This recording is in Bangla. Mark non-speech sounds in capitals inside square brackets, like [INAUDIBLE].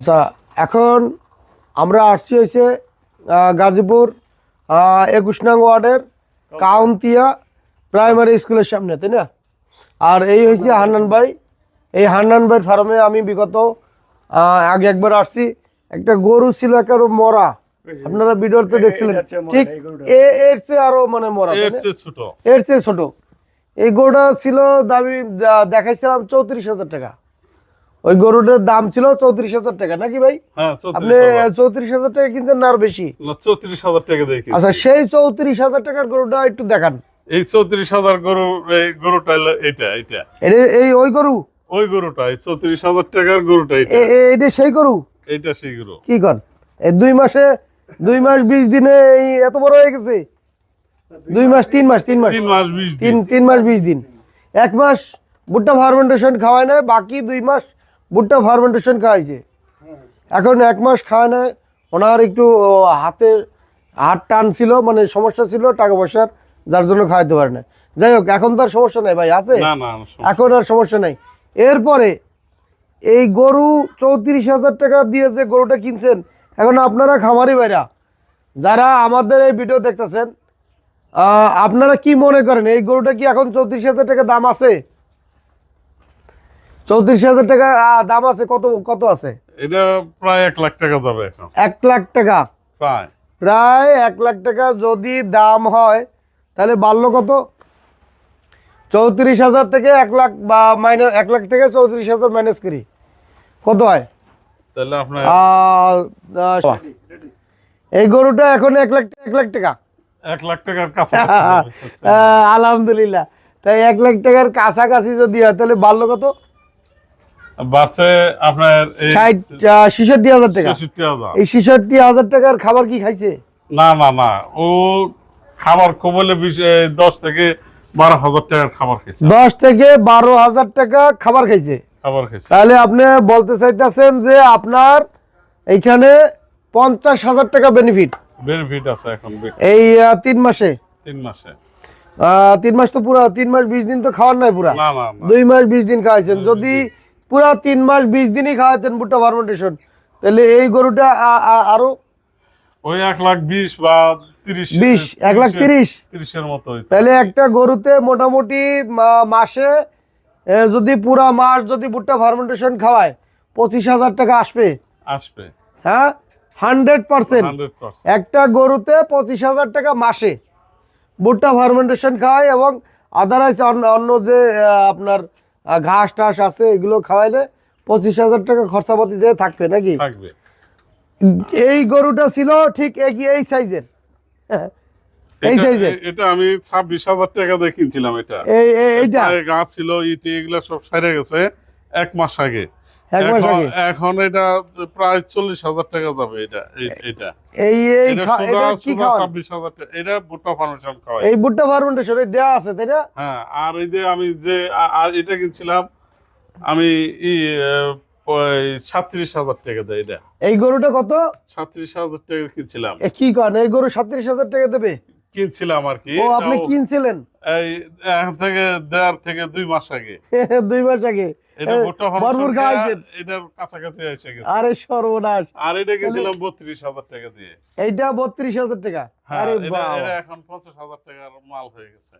আচ্ছা এখন আমরা আসছি হয়েছে গাজীপুর একুশ নং ওয়ার্ডের কাউন্তিয়া প্রাইমারি স্কুলের সামনে তাই না? আর এই হয়েছে হান্নান ভাই। এই হান্নান ভাইয়ের ফার্মে আমি বিগত আগে একবার আসছি। একটা গরু ছিল একেবারে মরা। আপনারা ভিডিওতে দেখছিলেন। ঠিক এ- এর চেয়ে আরও মানে মরা এর চেয়ে ছোট। এর চেয়ে ছোট। এই গরুটা ছিল দামি দা- দেখাইছিলাম চৌত্রিশ হাজার টাকা। ওই গরুটার দাম ছিল চৌত্রিশ হাজার টাকা নাকি ভাই? হ্যাঁ আপনি চৌত্রিশ হাজার টাকা কিনছেন না আর বেশি? চৌত্রিশ হাজার টাকা দেখি আচ্ছা সেই চৌত্রিশ হাজার টাকার গরুটা একটু দেখান। এই চৌত্রিশ হাজার গরু এই গরুটা এটা এটা এই ওই গরু? ওই গরুটা এই চৌত্রিশ হাজার টাকার গরুটা এটা সেই গরু? এইটা সেই গরু। কি কন? এই দুই মাসে দুই মাস বিশ দিনে এই এত বড় হয়ে গেছে? দুই মাস তিন মাস তিন মাস। তিন মাস বিশ তিন দিন। তিন মাস বিশ দিন। এক মাস ভুট্টা ফার্মেন্টেশন খাওয়ায় না বাকি দুই মাস ভুট্টা ফার্মেন্টেশন খাওয়াইছে এখন এক মাস খাওয়ায় না ওনার একটু হাতে হাত টান ছিল মানে সমস্যা ছিল টাকা পয়সার যার জন্য খাওয়াইতে পারে না যাই হোক এখন তো আর সমস্যা নাই ভাই আছে? এখন আর সমস্যা নাই। এরপরে এই গরু চৌত্রিশ হাজার টাকা দিয়ে যে গরুটা কিনছেন এখন আপনারা খামারি ভাইরা যারা আমাদের এই ভিডিও দেখতেছেন আপনারা কি মনে করেন এই গরুটা কি এখন চৌত্রিশ হাজার টাকা দাম আছে? চৌত্রিশ হাজার টাকা দাম আছে কত কত আছে? এটা প্রায় এক লাখ টাকা যাবে এক লাখ টাকা? প্রায়। প্রায় এক লাখ টাকা যদি দাম হয় তাহলে বাড়লো কত? চৌত্রিশ হাজার থেকে এক লাখ বা মাইনাস এক লাখ থেকে চৌত্রিশ হাজার মাইনাস করি। কত হয়? তাহলে আপনার এই গরুটা এখন এক লাখ এক লাখ টাকা। এক লাখ টাকার কাছে [LAUGHS] আলহামদুলিল্লাহ। তাই এক লাখ টাকার কাছাকাছি যদি হয় তাহলে বাড়লো কত? বাড়ছে আপনার এই ষাট আহ, ছেষট্টি হাজার টাকা। ছেষট্টি হাজার। এই ছেষট্টি হাজার টাকার খাবার কি খাইছে? না না না। ও খাবার কবলে বিশ- এই দশ থেকে বারো হাজার টাকার খাবার খেয়েছে দশ থেকে বারো হাজার টাকা খাবার খাইছে। খাবার খেয়েছে তাহলে আপনি বলতে চাইতেছেন যে আপনার এইখানে পঞ্চাশ হাজার টাকা বেনিফিট বেনিফিট আছে এখন এই আহ, তিন মাসে? তিন মাসে। আহ, তিন মাস তো পুরা তিন মাস বিশ দিন তো খাওয়ার নাই পুরা? না না না। দুই মাস বিশ দিন খাওয়াইছেন। যদি পুরা তিন মাস বিশ দিনই খাওয়াতেন ভুট্টা ফার্মেন্টেশন তাহলে এই গরুটা আরও ওই এক লাখ বিশ বা তিরিশ বিশ এক লাখ তিরিশ। তিরিশের মতো তাহলে একটা গরুতে মোটামুটি মাসে যদি পুরা মাস যদি ভুট্টা ফার্মেন্টেশন খাওয়ায় পঁচিশ হাজার টাকা আসবে। আসবে। হ্যাঁ? হান্ড্রেড পার্সেন্ট একটা গরুতে পঁচিশ হাজার টাকা মাসে ভুট্টা ফার্মেন্টেশন খাওয়ায় এবং আদারাইজ অন্য যে আপনার ঘাস টাস আছে এগুলো খাওয়াইলে পঁচিশ হাজার টাকা খরচাপাতি যে থাকবে নাকি? থাকবে। এই গরুটা ছিল ঠিক এই সাইজের। এই সাইজের। এটা আমি ছাব্বিশ হাজার টাকা দিয়ে কিনছিলাম এটা। এই এই- এইটা। গাছ ছিল ইট এগুলো সব গেছে এক মাস আগে। এখন- এটা প্রায় চল্লিশ হাজার টাকা যাবে এটা এটা এই এই এটা খা- সুদা এটা কি সুদা খাওয়ান? ছাব্বিশ হাজার টাকা। এটা ভুট্টা ফাউন্ডেশন খাওয়াই এই ভুট্টা ফার্মেন্টেশন দেওয়া আছে তাই না? হ্যাঁ আর এই যে আমি যে আর এটা কিনছিলাম আমি ই হাজার টাকা দেয় এটা। এই গরুটা কত? সাত্রিশ হাজার টাকা কিনছিলাম। কি এই গরু সাত্রিশ হাজার টাকা দেবে? কিনছিলাম আর কি। ও আপনি কিনছিলেন? এই থেকে দেড় থেকে দুই মাস আগে। [LAUGHS] দুই মাস আগে। ভরপুর খাওয়াইছেন এটার কাছাকাছি এসে গেছে। আরে সর্বনাশ। আর এটা গেছিলাম বত্রিশ হাজার টাকা দিয়ে। এইটা বত্রিশ হাজার টাকা। হ্যাঁ আরে এটা এখন পঞ্চাশ হাজার টাকার মাল হয়ে গেছে।